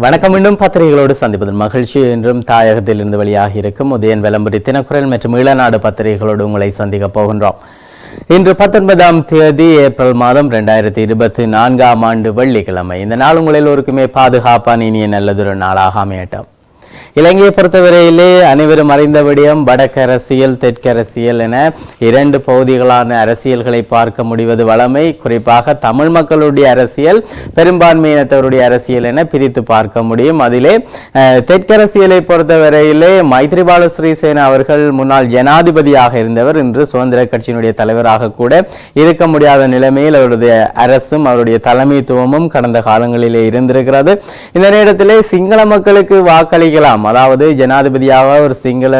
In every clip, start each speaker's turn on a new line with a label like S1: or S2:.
S1: வணக்கம். மீண்டும் பத்திரிகைகளோடு சந்திப்பதன் மகிழ்ச்சி. என்றும் தாயகத்தில் இருந்து வெளியாகி இருக்கும் உதயன் விளம்பரி தினக்குரல் மற்றும் ஈழநாடு பத்திரிகைகளோடு உங்களை சந்திக்க போகின்றோம். இன்று பத்தொன்பதாம் தேதி ஏப்ரல் மாதம் ரெண்டாயிரத்தி இருபத்தி நான்காம் ஆண்டு வெள்ளிக்கிழமை. இந்த நாள் உங்கள் எல்லோருக்குமே பாதுகாப்பான இனிய நல்லதொரு நாளாக அமையட்டும். இலங்கையை பொறுத்தவரையிலே அனைவரும் அறிந்த விடயம் வடக்கு அரசியல் என இரண்டு பகுதிகளான அரசியல்களை பார்க்க முடிவது வளமை. குறிப்பாக தமிழ் மக்களுடைய அரசியல் பெரும்பான்மையினத்தவருடைய அரசியல் என பிரித்து பார்க்க முடியும். அதிலே தெற்கரசியலை பொறுத்தவரையிலே மைத்ரிபால ஸ்ரீசேனா அவர்கள் முன்னாள் ஜனாதிபதியாக இருந்தவர். இன்று சுதந்திர கட்சியினுடைய தலைவராக கூட இருக்க முடியாத நிலைமையில் அவருடைய அரசும் அவருடைய தலைமைத்துவமும் கடந்த காலங்களிலே இருந்திருக்கிறது. இந்த நேரத்திலே சிங்கள மக்களுக்கு வாக்களிக்கலாம். அதாவது ஜனாதிபதியாக ஒரு சிங்கள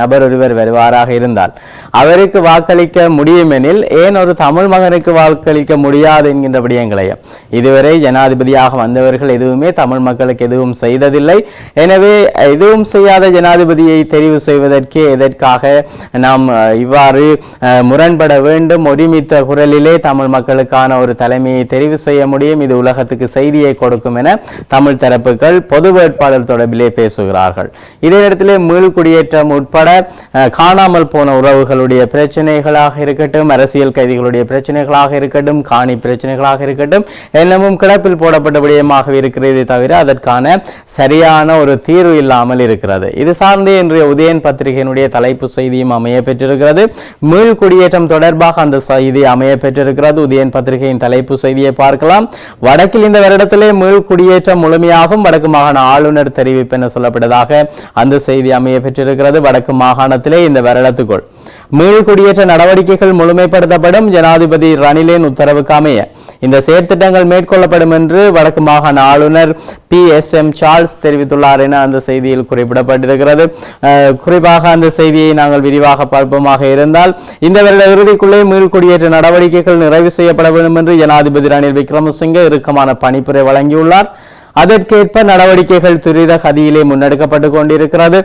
S1: நபர் ஒருவர் வருவாராக இருந்தால் அவருக்கு வாக்களிக்க முடியுமெனில் ஏன் ஒரு தமிழ் மகனுக்கு வாக்களிக்க முடியாது என்கின்ற விடயங்களையும் இதுவரை ஜனாதிபதியாக வந்தவர்கள் எதுவுமே தமிழ் மக்களுக்கு எதுவும் செய்ததில்லை. எனவே எதுவும் செய்யாத ஜனாதிபதியை தெரிவு செய்வதற்கு எதற்காக நாம் இவ்வாறு முரண்பட வேண்டும்? ஒருமித்த குரலிலே தமிழ் மக்களுக்கான ஒரு தலைமையை தெரிவு செய்ய முடியும்? இது உலகத்துக்கு செய்தியை கொடுக்கும் என தமிழ் தரப்புகள் பொது வேட்பாளர் தொடர்பிலே பேசுகிறார்கள். இதே நேரத்தில் மீள் குடியேற்றம் உட்பட காணாமல் போன உறவுகளுடைய பிரச்சனைகளாக இருக்கட்டும் அரசியல் கைதிகளுடைய பிரச்சனைகளாக இருக்கட்டும் காணி பிரச்சனைகளாக இருக்கட்டும் எல்லாமும் கிடப்பில் போடப்பட்ட விடயமாக இருக்கிறதே தவிர அதற்கான சரியான ஒரு தீர்வு இல்லாமல் இருக்கிறது. இது சார்ந்தே இன்றைய உதயன் பத்திரிகையினுடைய தலைப்பு செய்தியும் அமைய பெற்றிருக்கிறது. மீள் குடியேற்றம் தொடர்பாக அந்த செய்தி அமைய பெற்றிருக்கிறது. உதயன் பத்திரிகையின் தலைப்பு செய்தியை பார்க்கலாம். வடக்கில் இந்த வருடத்திலே மீள் குடியேற்றம் முழுமையாகும். வடக்கு மாகாண ஆளுநர் தெரிவிப்பு என சொல்லப்பட்டதாக அந்த செய்தி அமைய பெற்றிருக்கிறது. வடக்கு மாகாணத்திலே இந்த வருடத்துக்குள் மீள் குடியேற்ற நடவடிக்கைகள் முழுமைப்படுத்தப்படும். ஜனாதிபதி ரணிலின் உத்தரவுக்கு அமைய இந்த செயற்திட்டங்கள் மேற்கொள்ளப்படும் என்று வடக்கு மாகாண ஆளுநர் பி. எஸ். எம். சார்ல்ஸ் தெரிவித்துள்ளார் என அந்த செய்தியில் குறிப்பிடப்பட்டிருக்கிறது. குறிப்பாக அந்த செய்தியை நாங்கள் விரிவாக பார்ப்போமாக இருந்தால் இந்த வருட இறுதிக்குள்ளே மீள் குடியேற்ற நடவடிக்கைகள் நிறைவு செய்யப்பட வேண்டும் என்று ஜனாதிபதி ரணில் விக்ரமசிங்கே இறுக்கமான பணிப்புரை வழங்கியுள்ளார். அதற்கேற்ப நடவடிக்கைகள் துரித கதியிலே முன்னெடுக்கப்பட்டு கொண்டிருக்கிறது.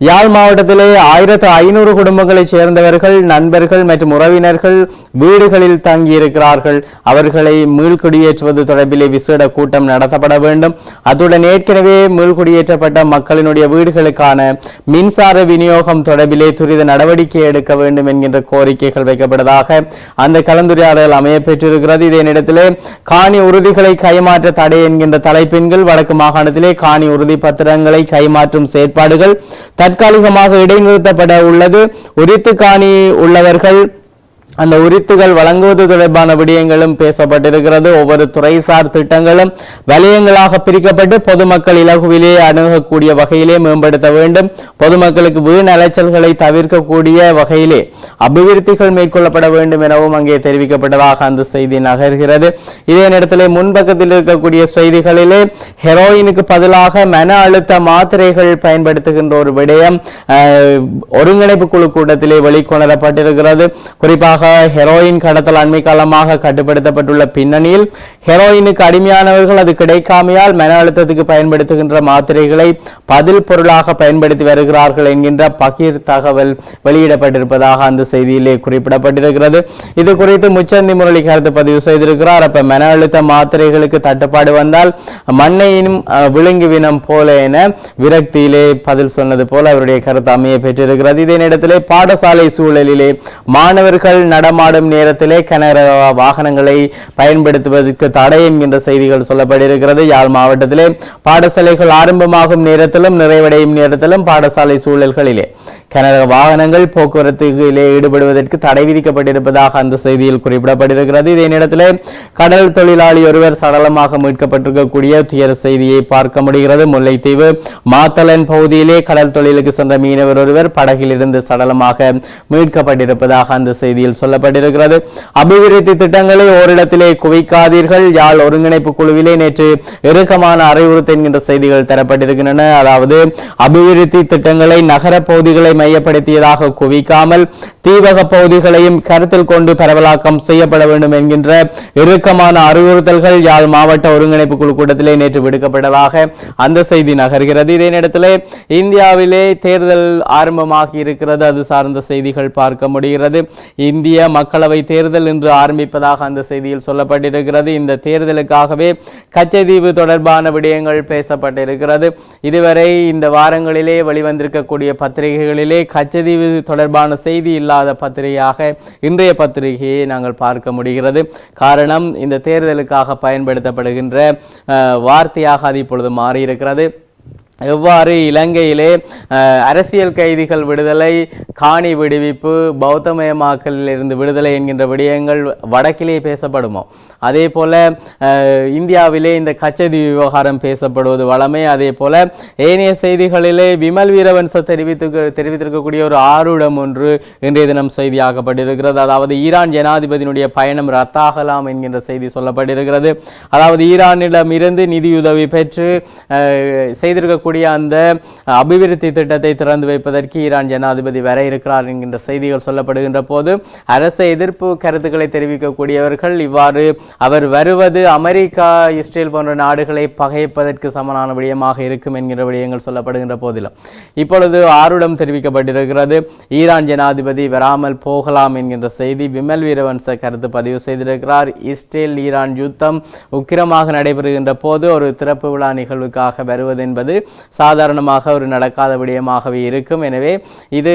S1: யாழ் மாவட்டத்திலே ஆயிரத்து ஐநூறு குடும்பங்களைச் சேர்ந்தவர்கள் நண்பர்கள் மற்றும் உறவினர்கள் வீடுகளில் தங்கியிருக்கிறார்கள். அவர்களை மீள்குடியேற்றுவது தொடர்பிலே விசேட கூட்டம் நடத்தப்பட வேண்டும். அத்துடன் ஏற்கனவே மீள்குடியேற்றப்பட்ட மக்களினுடைய வீடுகளுக்கான மின்சார விநியோகம் தொடர்பிலே துரித நடவடிக்கை எடுக்க வேண்டும் என்கின்ற கோரிக்கைகள் வைக்கப்பட்டதாக அந்த கலந்துரையாடல் அமைய பெற்றிருக்கிறது இதே நேரத்திலே காணி உறுதிகளை கைமாற்ற தடை என்கின்ற தலைப்பின்கள் வடக்கு மாகாணத்திலே காணி உறுதி பத்திரங்களை கைமாற்றும் செயற்பாடுகள் தற்காலிகமாக இடைநிறுத்தப்பட உள்ளது. உரித்து காணி உள்ளவர்கள் அந்த உரித்துகள் வழங்குவது தொடர்பான விடயங்களும் பேசப்பட்டிருக்கிறது. ஒவ்வொரு துறைசார் திட்டங்களும் வலயங்களாக பிரிக்கப்பட்டு பொதுமக்கள் இலகுவிலே அணுகக்கூடிய வகையிலே மேம்படுத்த வேண்டும். பொதுமக்களுக்கு வீண் அலைச்சல்களை தவிர்க்கக்கூடிய வகையிலே அபிவிருத்திகள் மேற்கொள்ளப்பட வேண்டும் எனவும் அங்கே தெரிவிக்கப்பட்டதாக அந்த செய்தி நகர்கிறது. இதே நேரத்தில் முன்பக்கத்தில் இருக்கக்கூடிய செய்திகளிலே ஹெரோயினுக்கு பதிலாக மன அழுத்த மாத்திரைகள் பயன்படுத்துகின்ற ஒரு விடயம் ஒருங்கிணைப்பு குழு கூட்டத்திலே வெளிக்கொணரப்பட்டிருக்கிறது. குறிப்பாக ஹெரோயின் கடத்தல் அண்மை காலமாக கட்டுப்படுத்தப்பட்டுள்ள பின்னணியில் ஹெரோயினுக்கு அடிமையானவர்கள் அது கிடைக்காமையால் மன அழுத்தத்துக்கு பயன்படுத்துகின்ற மாத்திரைகளை பதில் பொருளாக பயன்படுத்தி வருகிறார்கள் என்கின்ற பகிர் தகவல் வெளியிடப்பட்டிருப்பதாக அந்த செய்தியிலே குறிப்பிடப்பட்டிருக்கிறது. இது குறித்து முச்சந்தி முரளி கருத்து பதிவு செய்திருக்கிறார். அப்ப மன அழுத்த மாத்திரைகளுக்கு தட்டுப்பாடு வந்தால் மண்ணையினும் அஹ், விழுங்குவினம் போல என விரக்தியிலே பதில் சொன்னது போல அவருடைய கருத்து அமைய பெற்றிருக்கிறது. இதே நேரத்திலே பாடசாலை சூழலிலே மாணவர்கள் நடமாடும் நேரத்திலே கனரக வாகனங்களை பயன்படுத்துவதற்கு தடை என்கின்ற செய்திகள் சொல்லப்பட்டிருக்கிறது. யாழ் மாவட்டத்திலே பாடசாலைகள் ஆரம்பமாகும் நேரத்திலும் நிறைவடையும் நேரத்திலும் பாடசாலை சூழல்களிலே கனரக வாகனங்கள் போக்குவரத்துகளிலே ஈடுபடுவதற்கு தடை விதிக்கப்பட்டிருப்பதாக அந்த செய்தியில் குறிப்பிடப்பட்டிருக்கிறது. இதே நேரத்திலே கடல் தொழிலாளி ஒருவர் சடலமாக மீட்கப்பட்டிருக்கக்கூடிய துயர செய்தியை பார்க்க முடிகிறது. முல்லைத்தீவு மாத்தலன் பகுதியிலே கடல் தொழிலுக்கு சென்ற மீனவர் ஒருவர் படகில் இருந்து சடலமாக மீட்கப்பட்டிருப்பதாக அந்த செய்தியில் சொல்லப்பட்டிருக்கிறது. அபிவிருத்தி திட்டங்களை ஓரிடத்திலே குவிக்காதீர்கள். யாழ் ஒருங்கிணைப்பு குழுவிலே நேற்று இறுக்கமான அறிவுறுத்தல் என்கின்ற செய்திகள் தரப்பட்டிருக்கின்றன. அதாவது அபிவிருத்தி திட்டங்களை நகர பகுதிகளை மையப்படுத்தியதாக குவிக்காமல் தீவக பகுதிகளையும் கருத்தில் கொண்டு பரவலாக்கம் செய்யப்பட வேண்டும் என்கின்ற இறுக்கமான அறிவுறுத்தல்கள் யாழ் மாவட்ட ஒருங்கிணைப்பு குழு கூட்டத்திலே நேற்று விடுக்கப்பட்டதாக அந்த செய்தி நகர்கிறது. இதே நேரத்தில் இந்தியாவிலே தேர்தல் ஆரம்பமாகி இருக்கிறது அது சார்ந்த செய்திகள் பார்க்க முடிகிறது. இந்திய புதிய மக்களவை தேர்தல் இன்று ஆரம்பிப்பதாக அந்த செய்தியில் சொல்லப்பட்டிருக்கிறது. இந்த தேர்தலுக்காகவே கச்சைதீவு தொடர்பான விடயங்கள் பேசப்பட்டிருக்கிறது. இதுவரை இந்த வாரங்களிலே வெளிவந்திருக்கக்கூடிய பத்திரிகைகளிலே கச்சதீவு தொடர்பான செய்தி இல்லாத பத்திரிகையாக இன்றைய பத்திரிகையை நாங்கள் பார்க்க முடிகிறது. காரணம் இந்த தேர்தலுக்காக பயன்படுத்தப்படுகின்ற வார்த்தையாக அது இப்பொழுது மாறியிருக்கிறது. எவ்வாறு இலங்கையிலே அரசியல் கைதிகள் விடுதலை காணி விடுவிப்பு பௌத்தமயமாக்கலில் இருந்து விடுதலை என்கின்ற விடயங்கள் வடக்கிலே பேசப்படுமோ? அதே போல் இந்தியாவிலே இந்த கச்சதி விவகாரம் பேசப்படுவது வளமை அதே போல் ஏனைய செய்திகளிலே விமல் வீரவன்ச தெரிவித்து தெரிவித்திருக்கக்கூடிய ஒரு ஆருடம் ஒன்று இன்றைய தினம் செய்தியாகப்பட்டிருக்கிறது அதாவது ஈரான் ஜனாதிபதியினுடைய பயணம் ரத்தாகலாம் என்கின்ற செய்தி சொல்லப்பட்டிருக்கிறது. அதாவது ஈரானிடம் இருந்து நிதியுதவி பெற்று செய்திருக்க இருக்கக்கூடிய அந்த அபிவிருத்தி திட்டத்தை திறந்து வைப்பதற்கு ஈரான் ஜனாதிபதி வர இருக்கிறார் என்கின்ற செய்திகள் சொல்லப்படுகின்ற போது அரச எதிர்ப்பு கருத்துக்களை தெரிவிக்கக்கூடியவர்கள் இவ்வாறு அவர் வருவது அமெரிக்கா இஸ்ரேல் போன்ற நாடுகளை பகைப்பதற்கு சமனான விடயமாக இருக்கும் என்கிற விடயங்கள் சொல்லப்படுகின்ற போதிலும். இப்பொழுது ஆருடம் தெரிவிக்கப்பட்டிருக்கிறது ஈரான் ஜனாதிபதி வராமல் போகலாம் என்கின்ற செய்தி விமல் வீரவன்ச கருத்து பதிவு செய்திருக்கிறார். இஸ்ரேல் ஈரான் யுத்தம் உக்கிரமாக நடைபெறுகின்ற போது ஒரு திறப்பு விழா நிகழ்வுக்காக வருவது என்பது சாதாரணமாக ஒரு நடக்காத விடயமாகவே இருக்கும். எனவே இது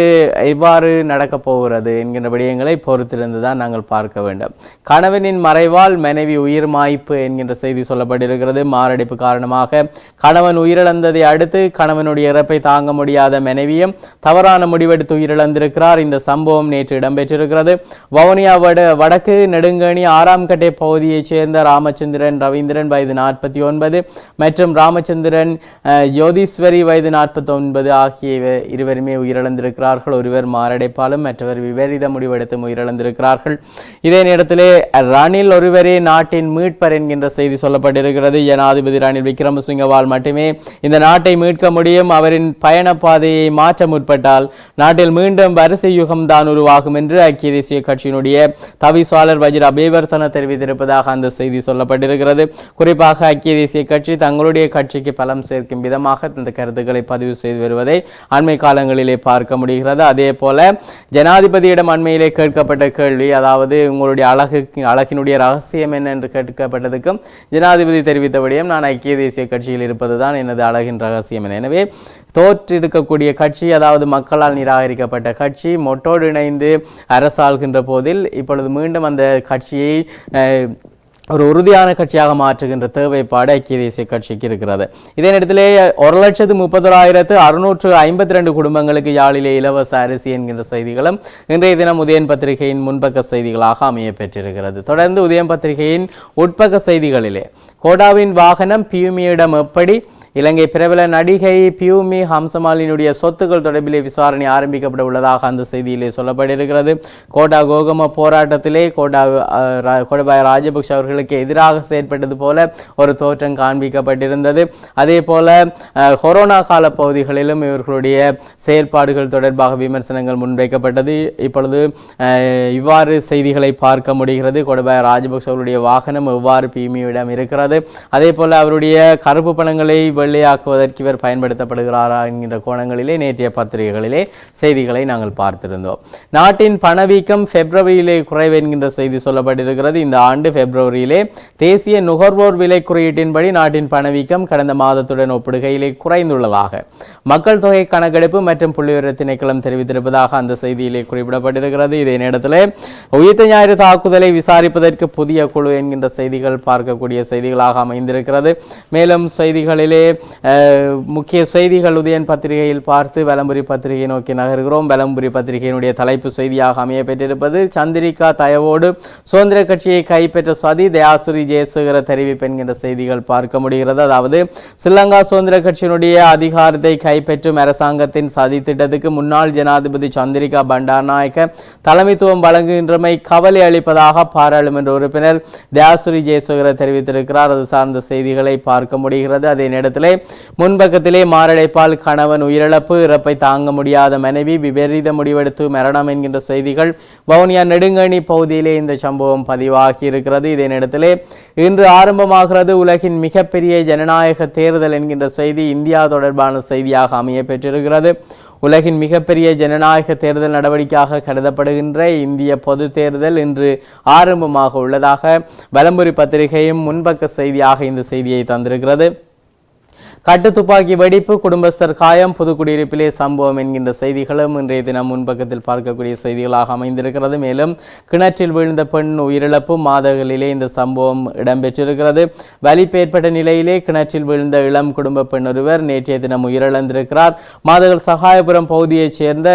S1: எவ்வாறு நடக்கப் போகிறது என்கின்ற விடயங்களை பொறுத்திருந்து தான் நாங்கள் பார்க்க வேண்டும். கணவனின் மறைவால் மனைவி உயிர் மாய்ப்பு என்கின்ற செய்தி சொல்லப்பட்டிருக்கிறது. மாரடைப்பு காரணமாக கணவன் உயிரிழந்ததை அடுத்து கணவனுடைய இறப்பை தாங்க முடியாத மனைவியும் தவறான முடிவெடுத்து உயிரிழந்திருக்கிறார். இந்த சம்பவம் நேற்று இடம்பெற்றிருக்கிறது. வவுனியா வட வடக்கு நெடுங்கணி ஆறாம் கட்டை பகுதியைச் சேர்ந்த ராமச்சந்திரன் ரவீந்திரன் வயது நாற்பத்தி ஒன்பது மற்றும் ராமச்சந்திரன் அஹ், யோதீஸ்வரி வயது நாற்பத்தி ஒன்பது ஆகிய இருவருமே உயிரிழந்திருக்கிறார்கள். ஒருவர் மாரடைப்பாலும் மற்றவர் விபரீத முடிவெடுத்தும் உயிரிழந்திருக்கிறார்கள். இதே நேரத்திலே ரணில் ஒருவரே நாட்டின் மீட்பர் என்கின்ற செய்தி சொல்லப்பட்டிருக்கிறது. ஜனாதிபதி ரணில் விக்ரமசிங்கவால் மட்டுமே இந்த நாட்டை மீட்க முடியும். அவரின் பயணப்பாதையை பாதையை மாற்ற முற்பட்டால் நாட்டில் மீண்டும் வரிசை யுகம் தான் உருவாகும் என்று ஐக்கிய தேசிய கட்சியினுடைய தவிசாளர் வஜிர் அபேவர்த்தன தெரிவித்திருப்பதாக அந்த செய்தி சொல்லப்பட்டிருக்கிறது. குறிப்பாக ஐக்கிய தேசிய கட்சி தங்களுடைய கட்சிக்கு பலம் சேர்க்கும் விதமாக இந்த கருத்துக்களை பதிவு செய்து வருவதை அண்மை காலங்களிலே பார்க்க முடிகிறது. அதே போல ஜனாதிபதியிடம் அண்மையிலே கேட்கப்பட்ட கேள்வி அதாவது உங்களுடைய அழகு அழகினுடைய ரகசியம் என்ன என்று கேட்கப்பட்டதுக்கும் ஜனாதிபதி தெரிவித்தபடியும் நான் ஐக்கிய தேசிய கட்சியில் இருப்பதுதான் எனது அழகின் ரகசியம் என. எனவே தோற்றிருக்கக்கூடிய கட்சி அதாவது மக்களால் நிராகரிக்கப்பட்ட கட்சி மொட்டோடு இணைந்து அரசாள்கின்ற போதில் இப்பொழுது மீண்டும் அந்த கட்சியை ஒரு உறுதியான கட்சியாக மாற்றுகின்ற தேவைப்பாடு ஐக்கிய தேசிய கட்சிக்கு இருக்கிறது. இதே நேரத்திலே ஒரு லட்சத்து முப்பத்தொராயிரத்து அறுநூற்று ஐம்பத்தி ரெண்டு குடும்பங்களுக்கு யாழிலே இலவச அரிசி என்கின்ற செய்திகளும் இன்றைய தினம் உதயன் பத்திரிகையின் முன்பக்க செய்திகளாக அமைய பெற்றிருக்கிறது. தொடர்ந்து உதயன் பத்திரிகையின் உட்பக்க செய்திகளிலே கோடாவின் வாகனம் பியூமியிடம் எப்படி இலங்கை பிரபல நடிகை பியூமி ஹம்சமாலினுடைய சொத்துக்கள் தொடர்பிலே விசாரணை ஆரம்பிக்கப்பட உள்ளதாக அந்த செய்தியிலே சொல்லப்பட்டிருக்கிறது. கோட்டா கோகம போராட்டத்திலே கோட்டா கோடபாய ராஜபக்ஷ அவர்களுக்கு எதிராக செயற்பட்டது போல ஒரு தோற்றம் காண்பிக்கப்பட்டிருந்தது. அதே போல கொரோனா கால பகுதிகளிலும் இவர்களுடைய செயல்பாடுகள் தொடர்பாக விமர்சனங்கள் முன்வைக்கப்பட்டது. இப்பொழுது இவ்வாறு செய்திகளை பார்க்க முடிகிறது. கோடபாய ராஜபக்ஷ அவருடைய வாகனம் எவ்வாறு பியூமியிடம் இருக்கிறது? அதே போல அவருடைய கருப்பு பணங்களை வெள்ளையாக்குவதற்கு இவர் பயன்படுத்தப்படுகிறாரா என்கின்ற கோணங்களிலே நேற்றைய பத்திரிகைகளிலே செய்திகளை நாங்கள் பார்த்திருந்தோம். நாட்டின் பணவீக்கம் பிப்ரவரியிலே குறைவு என்கின்ற செய்தி சொல்லப்பட்டிருக்கிறது. இந்த ஆண்டு பிப்ரவரியிலே தேசிய நுகர்வோர் விலை குறியீட்டின்படி நாட்டின் பணவீக்கம் கடந்த மாதத்துடன் ஒப்பிடுகையிலே குறைந்துள்ளதாக மக்கள் தொகை கணக்கெடுப்பு மற்றும் புள்ளிவிவர திணைக்களம் தெரிவித்திருப்பதாக அந்த செய்தியிலே குறிப்பிடப்பட்டிருக்கிறது. இதே நேரத்தில் உயிர்த்த ஞாயிறு தாக்குதலை விசாரிப்பதற்கு புதிய குழு என்கின்ற செய்திகள் பார்க்கக்கூடிய செய்திகளாக அமைந்திருக்கிறது. மேலும் செய்திகளிலே முக்கிய செய்திகள் உதயன் பத்திரிகையில் பார்த்து வலம்புரி பத்திரிகை நோக்கி நகர்கிறோம். வலம்புரி பத்திரிகையினுடைய தலைப்பு செய்தியாக அமைய பெற்றிருப்பது சந்திரிகா தயவோடு சுதந்திர கட்சியை கைப்பற்ற சதி தயாசிரி ஜெயசேகர தெரிவிப்பு என்கின்ற செய்திகள் பார்க்க முடிகிறது. அதாவது ஸ்ரீலங்கா சுதந்திர கட்சியினுடைய அதிகாரத்தை கைப்பற்றும் அரசாங்கத்தின் சதி திட்டத்துக்கு முன்னாள் ஜனாதிபதி சந்திரிகா பண்டாரநாயக்க தலைமைத்துவம் வழங்குகின்றமை கவலை அளிப்பதாக பாராளுமன்ற உறுப்பினர் தயாசுரி ஜெயசேகர தெரிவித்திருக்கிறார். அது சார்ந்த செய்திகளை பார்க்க முடிகிறது. அதே நேரத்தில் முன்பக்கத்திலே மாரடைப்பால் கணவன் உயிரிழப்பு இறப்பை தாங்க முடியாத மனைவி விபரீத முடிவெடுத்து மரணம் என்கின்ற செய்திகள் வவுனியா நெடுங்கணி பகுதியிலே இந்த சம்பவம் பதிவாகி இருக்கிறது இதே நேரத்திலே இன்று ஆரம்பமாகிறது உலகின் மிகப்பெரிய ஜனநாயக தேர்தல் என்கின்ற செய்தி இந்தியா தொடர்பான செய்தியாக அமைய பெற்றிருக்கிறது உலகின் மிகப்பெரிய ஜனநாயக தேர்தல் நடவடிக்கையாக கருதப்படுகின்ற இந்திய பொது தேர்தல் இன்று ஆரம்பமாக உள்ளதாக வலம்புரி பத்திரிகையும் முன்பக்க செய்தியாக இந்த செய்தியை தந்திருக்கிறது. கட்டு துப்பாக்கி வெடிப்பு குடும்பஸ்தர் காயம் புதுக்குடியிருப்பிலே சம்பவம் என்கின்ற செய்திகளும் இன்றைய தினம் முன்பக்கத்தில் பார்க்கக்கூடிய செய்திகளாக அமைந்திருக்கிறது. மேலும் கிணற்றில் விழுந்த பெண் உயிரிழப்பு மாதகளிலே இந்த சம்பவம் இடம்பெற்றிருக்கிறது. வலிப்பு ஏற்பட்ட நிலையிலே கிணற்றில் விழுந்த இளம் குடும்ப பெண் ஒருவர் நேற்றைய தினம் உயிரிழந்திருக்கிறார். மாதகள் சகாயபுரம் பகுதியைச் சேர்ந்த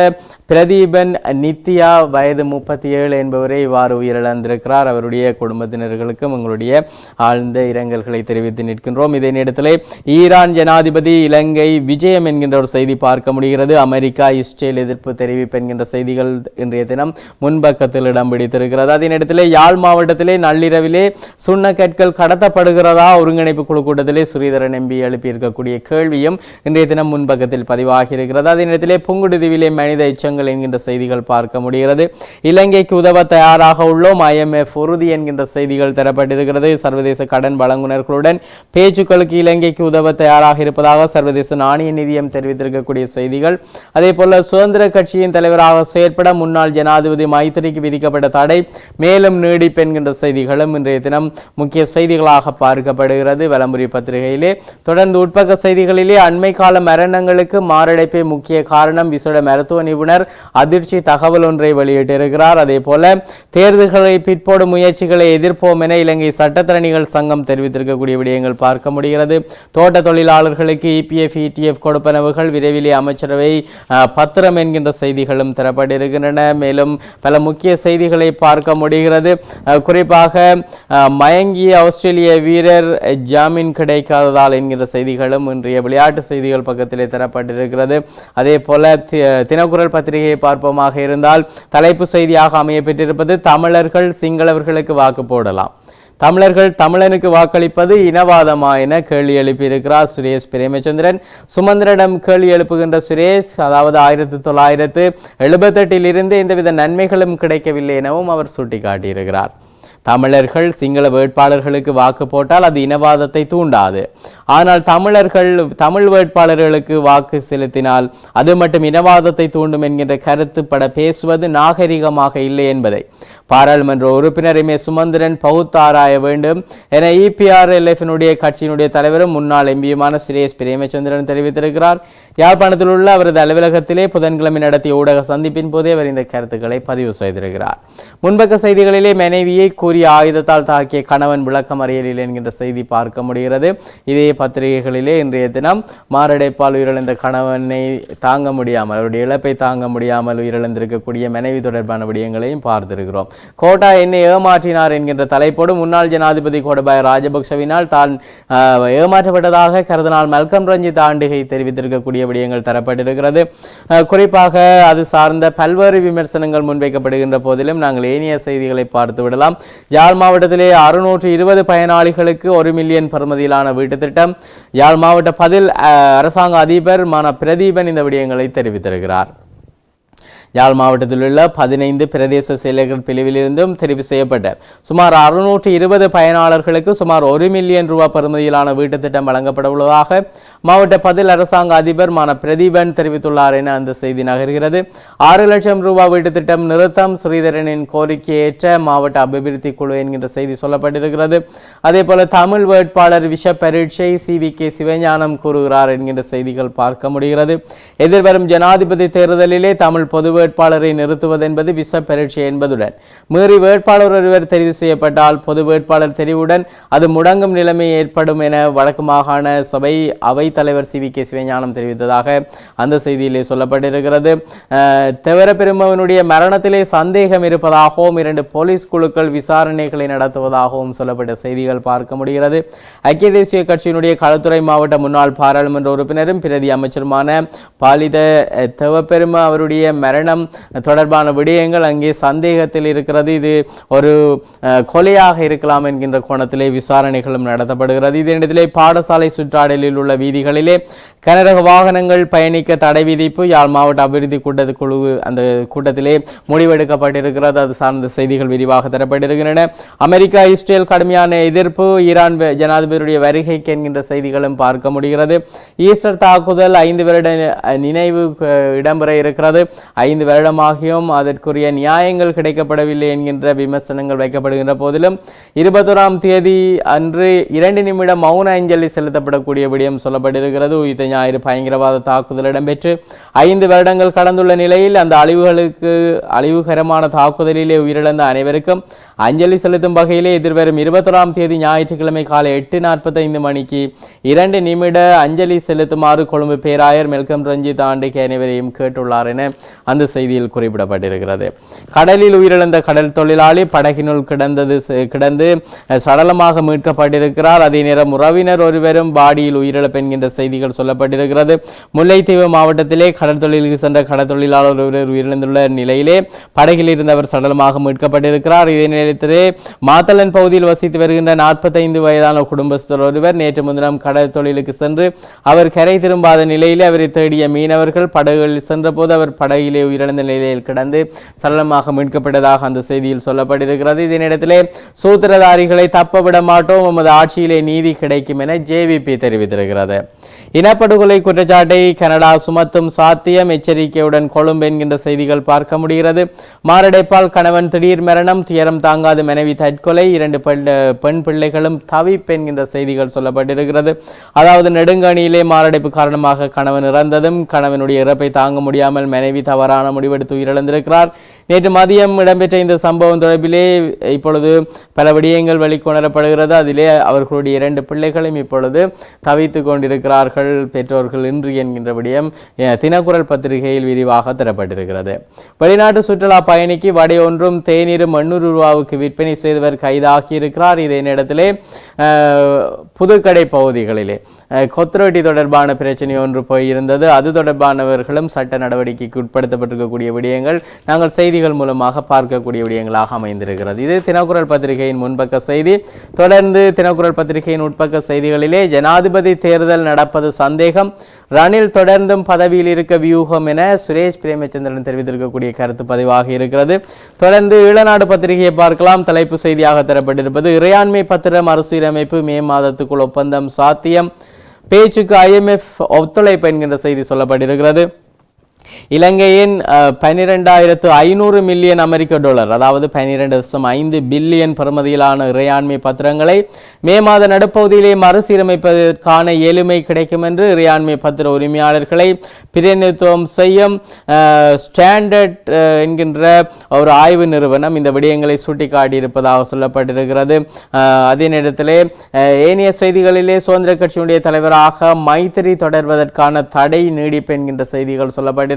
S1: பிரதீபன் நித்யா வயது முப்பத்தி ஏழு என்பவரை இவ்வாறு உயிரிழந்திருக்கிறார். அவருடைய குடும்பத்தினர்களுக்கும் உங்களுடைய ஆழ்ந்த இரங்கல்களை தெரிவித்து நிற்கின்றோம். இதே நேரத்தில் ஈரான் ஜனாதிபதி இலங்கை விஜயம் என்கின்ற ஒரு செய்தி பார்க்க முடிகிறது. அமெரிக்கா இஸ்ரேல் எதிர்ப்பு தெரிவிப்பு என்கின்ற செய்திகள் இன்றைய தினம் முன்பக்கத்தில் இடம் பிடித்திருக்கிறது. அதே யாழ் மாவட்டத்திலே நள்ளிரவிலே சுண்ணக்கற்கள் கடத்தப்படுகிறதா ஒருங்கிணைப்பு குழு கூட்டத்திலே ஸ்ரீதரன் எம்பி எழுப்பியிருக்கக்கூடிய கேள்வியும் இன்றைய தினம் முன்பக்கத்தில் பதிவாகி இருக்கிறது அதே புங்குடுதீவிலே மனித எச்சங்கள் என்கின்ற செய்திகள் பார்க்க முடிகிறது. இலங்கைக்கு உதவ தயாராக உள்ளோம். ஐஎம்எஃப் உறுதி என்கின்ற செய்திகள் தரப்பட்டிருக்கிறது. சர்வதேச கடன் வழங்குனர்களுடன் பேச்சுக்களுக்கு இலங்கைக்கு உதவ தயாராக இருப்பதாக சர்வதேச நாணய நிதியம் தெரிவித்திருக்கக்கூடிய செய்திகள். அதே போல சுதந்திர கட்சியின் தலைவராக செயற்பட முன்னாள் ஜனாதிபதி மைத்திரிக்கு விதிக்கப்பட்ட தடை மேலும் நீடிப்பு என்கின்ற செய்திகளும் இன்றைய தினம் முக்கிய செய்திகளாக பார்க்கப்படுகிறது. வலம்புரி பத்திரிகையிலே தொடர்ந்து உட்பக்க செய்திகளிலே அண்மை கால மரணங்களுக்கு மாரடைப்பே முக்கிய காரணம் விசேட மருத்துவ நிபுணர் அதிர்ச்சி தகவல் ஒன்றை வெளியிட்டிருக்கிறார். அதே போல தேர்தல்களை பிற்போடும் முயற்சிகளை எதிர்ப்போம் என இலங்கை சட்டத்தரணிகள் சங்கம் தெரிவித்திருக்கக்கூடிய விடயங்கள் பார்க்க முடிகிறது. தோட்ட தொழிலாளர்களுக்கு இபிஎஃப் இடிஎஃப் கொடுப்பனவுகள் விரைவிலே அமைச்சரவை பத்திரம் என்கின்ற செய்திகளும் தரப்பட்டிருக்கின்றன. மேலும் பல முக்கிய செய்திகளை பார்க்க முடிகிறது. குறிப்பாக மயங்கிய ஆஸ்திரேலிய வீரர் ஜாமீன் கிடைக்காததால் என்கிற செய்திகளும் இன்றைய விளையாட்டு செய்திகள் பக்கத்திலே தரப்பட்டிருக்கிறது. அதே போல தி- தினக்குரல் பத்திரிகையை பார்ப்போமாக இருந்தால் தலைப்பு செய்தியாக அமைய பெற்றிருப்பது தமிழர்கள் சிங்களவர்களுக்கு வாக்கு போடலாம். தமிழர்கள் தமிழனுக்கு வாக்களிப்பது இனவாதமா என கேள்வி எழுப்பியிருக்கிறார் சுரேஷ் பிரேமச்சந்திரன். சுமந்திரனிடம் கேள்வி எழுப்புகின்ற சுரேஷ் அதாவது ஆயிரத்தி தொள்ளாயிரத்து எழுபத்தெட்டில் இருந்து எந்தவித நன்மைகளும் கிடைக்கவில்லை எனவும் அவர் சுட்டிக்காட்டியிருக்கிறார். தமிழர்கள் சிங்கள வேட்பாளர்களுக்கு வாக்கு போட்டால் அது இனவாதத்தை தூண்டாது. ஆனால் தமிழர்கள் தமிழ் வேட்பாளர்களுக்கு வாக்கு செலுத்தினால் அது மட்டும் இனவாதத்தை தூண்டும் என்கின்ற கருத்துப்பட பேசுவது நாகரிகமாக இல்லை என்பதை. பாராளுமன்ற உறுப்பினர் எம். ஏ. சுமந்திரன் பகுத்தாராய வேண்டும் என இபிஆர்எல்எஃபினுடைய கட்சியினுடைய தலைவரும் முன்னாள் எம்பியுமான சுரேஷ் பிரேமச்சந்திரன் தெரிவித்திருக்கிறார். யாழ்ப்பாணத்தில் உள்ள அவரது அலுவலகத்திலே புதன்கிழமை நடத்திய ஊடக சந்திப்பின் போதே அவர் இந்த கருத்துக்களை பதிவு செய்திருக்கிறார். முன்பக்க செய்திகளிலே மனைவியை சூரிய ஆயுதத்தால் தாக்கிய கணவன் விளக்கம் அறியலில் என்கின்ற செய்தி பார்க்க முடிகிறது. இதே பத்திரிகைகளிலே இன்றைய தினம் மாரடைப்பால் உயிரிழந்த கணவனை தாங்க முடியாமல் அவருடைய இழப்பை தாங்க முடியாமல் உயிரிழந்திருக்கக்கூடிய மனைவி தொடர்பான விடயங்களையும் பார்த்திருக்கிறோம். கோட்டா என்னை ஏமாற்றினார் என்கின்ற தலைப்போடு முன்னாள் ஜனாதிபதி கோடபாய ராஜபக்சவினால் தான் ஏமாற்றப்பட்டதாக கருதினால் மல்கம் ரஞ்சித் ஆண்டிகை தெரிவித்திருக்கக்கூடிய விடயங்கள் தரப்பட்டிருக்கிறது. குறிப்பாக அது சார்ந்த பல்வேறு விமர்சனங்கள் முன்வைக்கப்படுகின்ற போதிலும் நாங்கள் ஏனைய செய்திகளை பார்த்து விடலாம். யாழ் மாவட்டத்திலே அறுநூற்று இருபது பயனாளிகளுக்கு ஒரு மில்லியன் பெறுமதியிலான வீட்டுத் திட்டம். யாழ் மாவட்ட பதில் அரசாங்க அதிபர் மன பிரதீபன் இந்த விடயங்களை தெரிவித்திருக்கிறார். யாழ் மாவட்டத்தில் உள்ள பதினைந்து பிரதேச செயலர்கள் பிரிவிலிருந்தும் தெரிவு செய்யப்பட்ட சுமார் அறுநூற்று இருபது பயனாளர்களுக்கு சுமார் ஒரு மில்லியன் ரூபாய் பெறுமதியிலான வீட்டுத் திட்டம் வழங்கப்பட உள்ளதாக மாவட்ட பதில் அரசாங்க அதிபர் மான பிரதீபன் தெரிவித்துள்ளார் என அந்த செய்தி நகர்கிறது. ஆறு லட்சம் ரூபாய் வீட்டுத் திட்டம் நிறுத்தம் ஸ்ரீதரனின் கோரிக்கையேற்ற மாவட்ட அபிவிருத்தி குழு என்கின்ற செய்தி சொல்லப்பட்டிருக்கிறது. அதே போல தமிழ் வேட்பாளர் விஷ பரீட்சை சி வி கே சிவஞானம் கூறுகிறார் என்கின்ற செய்திகள் பார்க்க முடிகிறது. எதிர்வரும் ஜனாதிபதி தேர்தலிலே தமிழ் பொது வேட்பாளரை நிறுத்துவது என்பது விஷ பரீட்சை என்பதுடன். மீறி வேட்பாளர் ஒருவர் தெரிவு செய்யப்பட்டால் பொது வேட்பாளர் தெரிவுடன் அது முடங்கும் நிலைமை ஏற்படும் என வடக்கு மாகாண சபை அவைத் தலைவர் சி வி கே சிவஞானம் தெரிவித்ததாக அந்த செய்தியிலே சொல்லப்பட்டிருக்கிறது. தவிர பெருமவனுடைய மரணத்திலே சந்தேகம் இருப்பதாகவும் இரண்டு போலீஸ் குழுக்கள் விசாரணைகளை நடத்துவதாகவும் சொல்லப்பட்ட செய்திகள் பார்க்க முடிகிறது. ஐக்கிய தேசிய கட்சியினுடைய களத்துறை மாவட்ட முன்னாள் பாராளுமன்ற உறுப்பினரும் பிரதி அமைச்சருமான பாலித அஹ், அவருடைய மரண மரணம் தொடர்பான விடயங்கள் அங்கே சந்தேகத்தில் இருக்கிறது. இது ஒரு கொலையாக இருக்கலாம் என்கின்ற கோணத்திலே விசாரணைகளும் நடத்தப்படுகிறது. இதே நேரத்திலே பாடசாலை சுற்றாடலில் உள்ள வீதிகளிலே கனரக வாகனங்கள் பயணிக்க தடை விதிப்பு யாழ் மாவட்ட அபிவிருத்தி கூட்டத்து குழு அந்த கூட்டத்திலே முடிவெடுக்கப்பட்டிருக்கிறது. அது சார்ந்த செய்திகள் விரிவாக தரப்பட்டிருக்கின்றன. அமெரிக்கா இஸ்ரேல் கடுமையான எதிர்ப்பு ஈரான் ஜனாதிபதியுடைய வருகைக்கு என்கின்ற செய்திகளும் பார்க்க முடிகிறது. ஈஸ்டர் தாக்குதல் ஐந்து வருட நினைவு இடம்பெற இருக்கிறது. ஐந்து ஐந்து வருடமாகியும் அதற்குரிய நியாயங்கள் கிடைக்கப்படவில்லை என்கின்ற விமர்சனங்கள் வைக்கப்படுகின்ற போதிலும் இருபத்தோராம் தேதி அன்று இரண்டு நிமிடம் மௌன அஞ்சலி செலுத்தப்படக்கூடிய விடயம் சொல்லப்பட்டிருக்கிறது. உயிர் ஞாயிறு பயங்கரவாத தாக்குதல் இடம்பெற்று ஐந்து வருடங்கள் கடந்துள்ள நிலையில் அந்த அழிவுகளுக்கு அழிவுகரமான தாக்குதலிலே உயிரிழந்த அனைவருக்கும் அஞ்சலி செலுத்தும் வகையிலே எதிர்வரும் இருபத்தொராம் தேதி ஞாயிற்றுக்கிழமை காலை எட்டு நாற்பத்தைந்து மணிக்கு இரண்டு நிமிட அஞ்சலி செலுத்துமாறு கொழும்பு பேராயர் மெல்கம் ரஞ்சித் ஆண்டிக்கு அனைவரையும் கேட்டுள்ளார் என அந்த செய்தியில் குறிப்பிடப்பட்டிருக்கிறது. கடலில் உயிரிழந்த கடல் தொழிலாளி படகினுள் கிடந்தது கிடந்து சடலமாக மீட்கப்பட்டிருக்கிறார். அதே நேரம் உறவினர் ஒருவரும் பாடியில் உயிரிழப்பு என்கின்ற செய்திகள் சொல்லப்பட்டிருக்கிறது. முல்லைத்தீவு மாவட்டத்திலே கடல் தொழிலுக்கு சென்ற கடல் தொழிலாளர் ஒருவர் உயிரிழந்துள்ள நிலையிலே படகில் இருந்தவர் சடலமாக மீட்கப்பட்டிருக்கிறார். இதே நேரத்திலே மாத்தளன் பகுதியில் வசித்து வருகின்ற நாற்பத்தைந்து வயதான குடும்பஸ்தர் ஒருவர் நேற்று முன்தினம் கடல் தொழிலுக்கு சென்று அவர் கரை திரும்பாத நிலையிலே அவரை தேடிய மீனவர்கள் படகுகளில் சென்றபோது அவர் படகிலே உயிரிழந்த நிலையில் கிடந்து சடலமாக மீட்கப்பட்டதாக அந்த செய்தியில் சொல்லப்பட்டிருக்கிறது. இதனிடத்திலே சூத்திரதாரிகளை தப்பவிட மாட்டோம். உமது ஆட்சியிலே நீதி கிடைக்கும் என ஜேவிபி தெரிவித்திருக்கிறது. இனப்படுகொலை குற்றச்சாட்டை கனடா சுமத்தும் சாத்தியம் எச்சரிக்கையுடன் கொழும்பு என்கின்ற செய்திகள் பார்க்க முடிகிறது. மாரடைப்பால் கணவன் திடீர் மரணம் துயரம் தாங்காத மனைவி தற்கொலை இரண்டு பெண் பிள்ளைகளும் தவிப்பு என்கின்ற செய்திகள் சொல்லப்பட்டிருக்கிறது. அதாவது நெடுங்கணியிலே மாரடைப்பு காரணமாக கணவன் இறந்ததும் கணவனுடைய இறப்பை தாங்க முடியாமல் மனைவி தவறான முடிவெடுத்து உயிரிழந்திருக்கிறார். நேற்று மதியம் இடம்பெற்ற இந்த சம்பவம் தொடர்பிலே இப்பொழுது பல விடயங்கள் வெளிக்கொணரப்படுகிறது. அதிலே அவர்களுடைய இரண்டு பிள்ளைகளும் இப்பொழுது தவித்து கொண்டிருக்கிறார்கள். பெற்றோர்கள் இன்று என்கின்ற விடயம் தினக்குரல் பத்திரிகையில் விரிவாக தரப்பட்டிருக்கிறது. வெளிநாட்டு சுற்றுலா பயணிக்கு வடை ஒன்றும் தேநீரும் எண்ணூறு ரூபாவுக்கு விற்பனை செய்தவர் கைதாகி இருக்கிறார் இதே நேரத்திலே புதுக்கடை பகுதிகளிலே. கொத்ரோட்டி தொடர்பான பிரச்சனை ஒன்று போயிருந்தது. அது தொடர்பானவர்களும் சட்ட நடவடிக்கைக்கு உட்படுத்தப்பட்டிருக்கக்கூடிய விடயங்கள் நாங்கள் செய்திகள் மூலமாக பார்க்கக்கூடிய விடயங்களாக அமைந்திருக்கிறது. இது தினக்குரல் பத்திரிகையின் முன்பக்க செய்தி. தொடர்ந்து தினக்குரல் பத்திரிகையின் உட்பக்க செய்திகளிலே ஜனாதிபதி தேர்தல் நடப்பது சந்தேகம். ரணில் தொடர்ந்தும் பதவியில் இருக்க வியூகம் என சுரேஷ் பிரேமச்சந்திரன் தெரிவித்திருக்கக்கூடிய கருத்து பதிவாக இருக்கிறது. தொடர்ந்து ஈழநாடு பத்திரிகையை பார்க்கலாம். தலைப்பு செய்தியாக தரப்பட்டிருப்பது இறையாண்மை பத்திரம் அரசியலமைப்பு மே மாதத்துக்குள் ஒப்பந்தம் சாத்தியம். பேச்சுக்கு ஐஎம்எஃப் ஒத்துழைப்பு என்கின்ற செய்தி சொல்லப்பட்டிருக்கிறது. இலங்கையின் பன்னிரெண்டாயிரத்து ஐநூறு மில்லியன் அமெரிக்க டாலர் அதாவது பன்னிரெண்டு தசம் ஐந்து பில்லியன் பெறுமதியிலான இறையாண்மை பத்திரங்களை மே மாத நடுப்பகுதியிலே மறுசீரமைப்பதற்கான எளிமை கிடைக்கும் என்று இறையாண்மை பத்திர உரிமையாளர்களை பிரதிநிதித்துவம் செய்யும் ஸ்டாண்டர்ட் என்கின்ற ஒரு ஆய்வு நிறுவனம் இந்த விடயங்களை சுட்டிக்காட்டியிருப்பதாக சொல்லப்பட்டிருக்கிறது. அதே நேரத்திலே ஏனைய செய்திகளிலே சுதந்திர கட்சியினுடைய தலைவராக மைத்திரி தொடர்வதற்கான தடை நீடிப்பு என்கின்ற செய்திகள் சொல்லப்பட்டிருக்கிறது.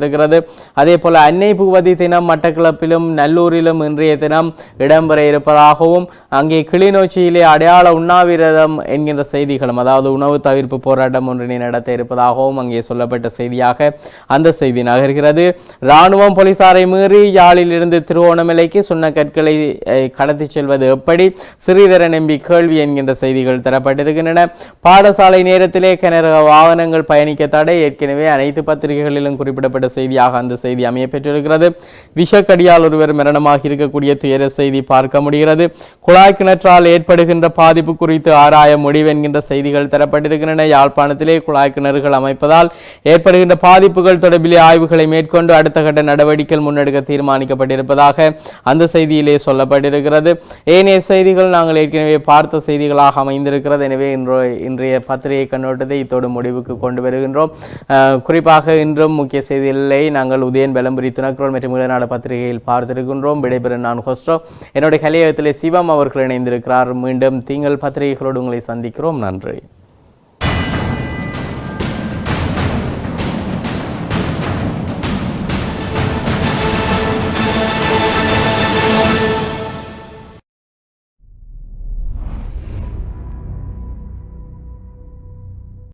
S1: அதே போல அன்னை பூவதி தினம் மட்டக்களப்பிலும் நல்லூரிலும் இன்றைய தினம் இடம்பெற இருப்பதாகவும் அங்கே கிளிநொச்சியிலே அடையாள உண்ணாவிரதம் என்கின்ற செய்திகளும் அதாவது உணவு தவிர்ப்பு போராட்டம் ஒன்றினை நடத்த இருப்பதாகவும் அங்கே சொல்லப்பட்ட செய்தியாக அந்த செய்தி நகர்கிறது. ராணுவம் போலீசாரை மீறி யாழில் இருந்து திருவோணமலைக்கு சொன்ன கற்களை கடத்தி கடத்திச் செல்வது எப்படி? ஸ்ரீதரன் எம்பி கேள்வி என்கின்ற செய்திகள் தரப்பட்டிருக்கின்றன. பாடசாலை நேரத்திலே கனரக வாகனங்கள் பயணிக்க தடை. ஏற்கனவே அனைத்து பத்திரிகைகளிலும் குறிப்பிடப்பட்ட செய்தியாக அந்த செய்தி அமைய பெற்றிருக்கிறது விஷக்கடியால் ஒருவர் மரணமாக இருக்கக்கூடிய துயர செய்தி பார்க்க முடிகிறது. குழாய் கிணற்றால் ஏற்படுகின்ற பாதிப்பு குறித்து ஆராய முடிவு என்கின்ற செய்திகள் தரப்பட்டிருக்கின்றன. யாழ்ப்பாணத்திலே குழாய் கிணறுகள் அமைப்பதால் ஏற்படுகின்ற பாதிப்புகள் தொடர்பிலே ஆய்வுகளை மேற்கொண்டு அடுத்த கட்ட நடவடிக்கைகள் முன்னெடுக்க தீர்மானிக்கப்பட்டிருப்பதாக அந்த செய்தியிலே சொல்லப்பட்டிருக்கிறது. ஏனைய செய்திகள் நாங்கள் ஏற்கனவே பார்த்த செய்திகளாக அமைந்திருக்கிறது. எனவே இன்றைய இன்றைய பத்திரிகை கண்ணோட்டத்தை இத்தோடு முடிவுக்கு கொண்டு வருகின்றோம். குறிப்பாக இன்றும் முக்கிய செய்திகளை நாங்கள் உதயன் பெலம்புரி துணக்குரோல் மற்றும் ஈழநாடு பத்திரிகையில் பார்த்திருக்கின்றோம். விடைபெறும் நான் ஹோஸ்டோ என்னுடைய கலையகத்திலே சிவம் அவர்கள் இணைந்திருக்கிறார். மீண்டும் திங்கள் பத்திரிகைகளோடு உங்களை சந்திக்கிறோம். நன்றி.